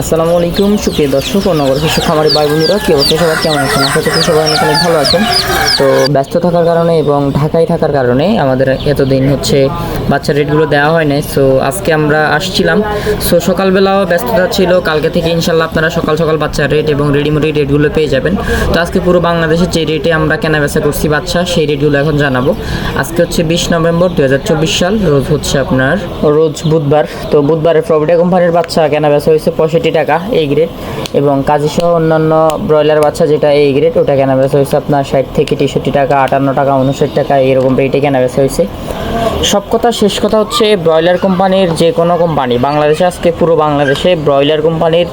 আসসালামু আলাইকুম, সুপ্রিয় দর্শক ও নগর শিশু খামারি ভাই বোনেরা, কি অবস্থা? সবার কেমন আছেন? আশা করছি সবাই অনেক ভালো আছেন। তো ব্যস্ত থাকার কারণে এবং ঢাকায় থাকার কারণে আমাদের এতদিন হচ্ছে বাচ্চার রেটগুলো দেওয়া হয় নাই। সো আজকে আমরা আসছিলাম। সো সকালবেলাও ব্যস্ততা ছিল। কালকে থেকে ইনশাল্লাহ আপনারা সকাল সকাল বাচ্চার রেট এবং রেডিমেড রেটগুলো পেয়ে যাবেন। তো আজকে পুরো বাংলাদেশের যে রেটে আমরা কেনা বেচা করছি বাচ্চা, সেই রেটগুলো এখন জানাব। আজকে হচ্ছে বিশ নভেম্বর দু হাজার চব্বিশ সাল, রোজ হচ্ছে আপনার রোজ বুধবার। তো বুধবারে প্রভিডা কোম্পানির বাচ্চা কেনা বেচা হয়েছে পঁয়ষট্টি টাকা এই গ্রেড এবং কাজী সহ অন্যান্য ব্রয়লার বাচ্চা যেটা এই গ্রেড ওটা কেনা বেচা হয়েছে আপনার ষাট থেকে তেষট্টি টাকা, আটান্ন টাকা, উনষাট টাকা, এরকম রেটে কেনা বেচা হয়েছে। সব কথা, শেষ কথা হচ্ছে ব্রয়লার কোম্পানির যে কোনো কোম্পানি, বাংলাদেশে আজকে পুরো বাংলাদেশে ব্রয়লার কোম্পানির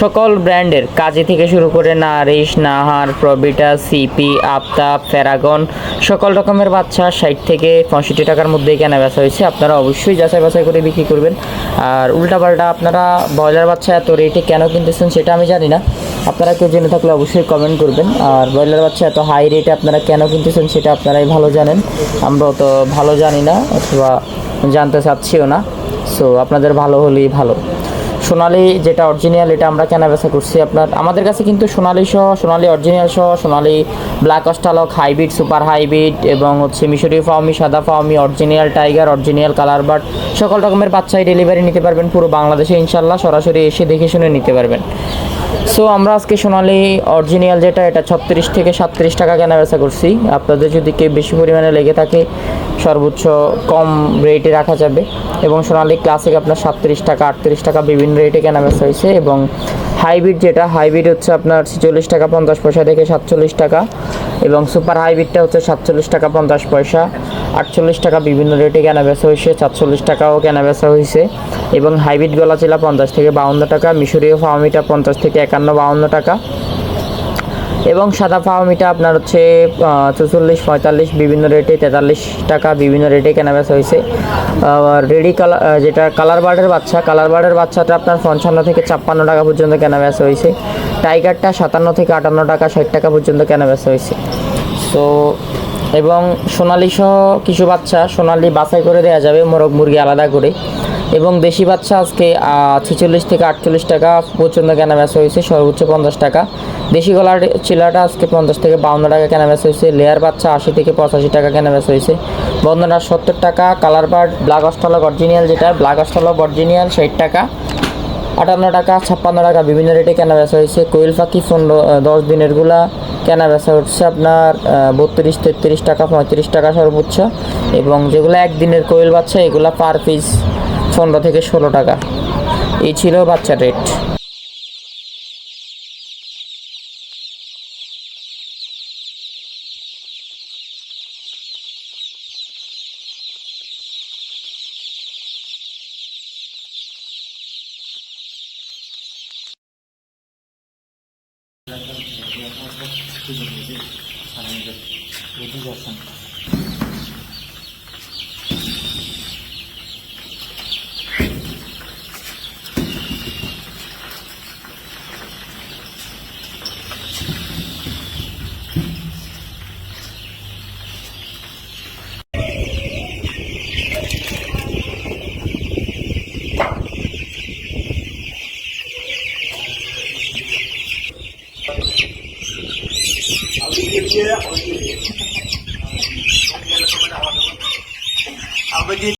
সকল ব্র্যান্ডের কাজে থেকে শুরু করে nourish, Nahar Provita CP Aftab ফেরাগন, সকল রকমের বাচ্চা ষাট থেকে পঁয়ষট্টি টাকার মধ্যেই কেনা বেচা হয়েছে। আপনারা অবশ্যই যাচাই বাছাই করে বিক্রি করবেন। আর উল্টাপাল্টা আপনারা ব্রয়লার বাচ্চা এত রেটে কেন কিনতেছেন সেটা আমি জানি না। আপনারা কেউ জেনে থাকলে অবশ্যই কমেন্ট করবেন। আর ব্রয়লার বাচ্চা এত হাই রেটে আপনারা কেন কিনতেছেন সেটা আপনারাই ভালো জানেন। আমরাও তো ভালো জানি না, অথবা জানতে চাচ্ছিও না। সো আপনাদের ভালো হলেই ভালো। সোনালি যেটা অরিজিনাল এটা আমরা কেনা বেচা করছি আপনার, আমাদের কাছে কিন্তু সোনালি সহ, সোনালি অরিজিনাল সহ, Sonali black Australorp hybrid super hybrid এবং হচ্ছে মিশরি ফাউমি সাদা Fayoumi original tiger original colour bird সকল রকমের বাচ্চাই ডেলিভারি নিতে পারবেন পুরো বাংলাদেশে ইনশাল্লাহ। সরাসরি এসে দেখে শুনে নিতে পারবেন। সো আমরা আজকে সোনালি অরিজিনাল যেটা, এটা ছত্রিশ থেকে সাতত্রিশ টাকা কেনা বেচা করছি। আপনাদের যদি কেউ বেশি পরিমাণে লেগে থাকে, সর্বোচ্চ কম রেটে রাখা যাবে। এবং সোনালি ক্লাসিক আপনার সাতত্রিশ টাকা, আটত্রিশ টাকা বিভিন্ন রেটে কেনা বেচা হয়েছে। এবং হাইব্রিড যেটা হাইব্রিড হচ্ছে আপনার ছেচল্লিশ টাকা পঞ্চাশ পয়সা থেকে সাতচল্লিশ টাকা। এবং সুপার হাইব্রিডটা হচ্ছে সাতচল্লিশ টাকা পঞ্চাশ পয়সা। আটচল্লিশ টাকা বিভিন্ন রেটে কেনা বেচা হয়েছে, সাতচল্লিশ টাকাও কেনা বেচা হয়েছে। এবং হাইব্রিড গলা চিলা পঞ্চাশ থেকে বাউন্ন টাকা, মিশরীয় ফার্মিটা পঞ্চাশ থেকে একান্ন, বাউন্ন টাকা। এবং সাদা ফার্মিটা আপনার হচ্ছে চৌচল্লিশ, পঁয়তাল্লিশ, বিভিন্ন রেটে তেতাল্লিশ টাকা, বিভিন্ন রেটে কেনা বেচা হয়েছে। রেডি কালার যেটা কালার বার্ডের বাচ্চা, কালার বার্ডের বাচ্চাটা আপনার পঞ্চান্ন থেকে ছাপ্পান্ন টাকা পর্যন্ত কেনা বেচা হয়েছে। টাইগারটা সাতান্ন থেকে আটান্ন টাকা, ষাট টাকা পর্যন্ত কেনা বেচা হয়েছে। তো, এবং সোনালি সহ কিছু বাচ্চা সোনালি বাছাই করে দেওয়া যাবে, মোরগ, মুরগি আলাদা করে। এবং দেশি বাচ্চা আজকে ছেচল্লিশ থেকে আটচল্লিশ টাকা পর্যন্ত কেনা বেচা হয়েছে, সর্বোচ্চ পঞ্চাশ টাকা। দেশি গলার চিলাটা আজকে পঞ্চাশ থেকে বাউন্ন টাকা কেনা বেচা হয়েছে, লেয়ার বাচ্চা আশি থেকে পঁচাশি টাকা কেনা বেচা হয়েছে। বন্ধনা সত্তর টাকা, colour bird black Australorp original যেটা, ব্ল্যাক অস্টলক অরিজিনাল ষাট টাকা। আটান্ন টাকা, ছাপ্পান্ন টাকা বিভিন্ন রেটে কেনা বেচা হয়েছে। কোয়েল পাখি পনেরো দশ দিনেরগুলা কেনা বেচা হচ্ছে আপনার বত্রিশ, তেত্রিশ টাকা, পঁয়ত্রিশ টাকা সর্বোচ্চ। এবং যেগুলো একদিনের কোয়েল বাচ্চা, এগুলো পার পিস পনেরো থেকে ষোলো টাকা। এই ছিল বাচ্চা রেট Yaklaşık 2 yıldır, 30 yaşım. આ બધી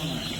Thank.